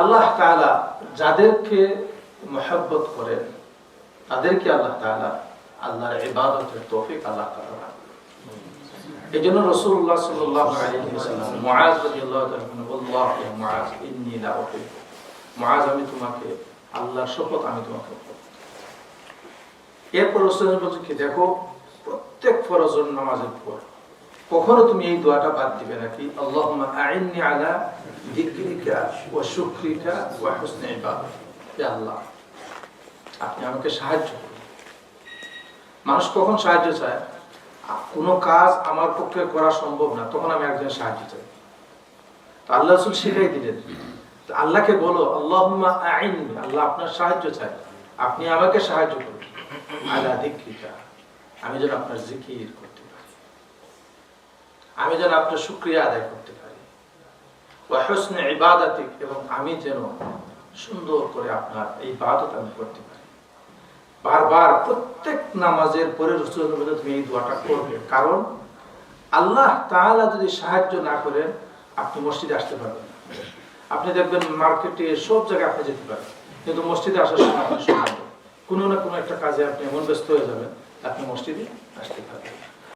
আল্লাহ তাআলা যাদেরকে মহব্বত করেন, তাদেরকে আল্লাহ তাআলা আল্লাহর ইবাদতের তৌফিক আল্লাহ করেন। এই জন্য রসুল্লাহ আমি তোমাকে, আল্লাহর শপথ আমি দেখো, প্রত্যেক ফরজের নামাজের পর কখনো তুমি এই দোয়াটা বাদ দিবে নাকি? আল্লাহ, আপনি আমাকে সাহায্য মানুষ কখন সাহায্য চায়? কোনো কাজ আমার পক্ষে করা সম্ভব না, তখন আমি একজন সাহায্য চাই। আল্লাহ রসুল শিখাই দিলেন আল্লাহকে বলো আল্লাহ আইন্নি, আল্লাহ আপনার সাহায্য চাই আপনি আমাকে সাহায্য করুন। আলা যিকরিকা, আমি যেন আপনার জিকির করতে পারি। আমি যেন আপনার শুক্রিয়া আদায় করতে পারি। ওয়া হুসনে ইবাদাতিক, এবং আমি যেন সুন্দর করে আপনার এই ইবাদত আমি করতে পারি। বারবার প্রত্যেক নামাজের পরে তুমি এই দোয়াটা করবে। কারণ আল্লাহ তাআলা যদি সাহায্য না করেন, আপনি মসজিদে আসতে পারবেন আপনি দেখবেন মার্কেটে সব জায়গায় আপনি যেতে পারেন কিন্তু মসজিদে আসার সময় আপনি সময় কোনো না কোনো একটা কাজে আপনি এমন ব্যস্ত হয়ে যাবেন, আপনি মসজিদে আসতে পারবেন।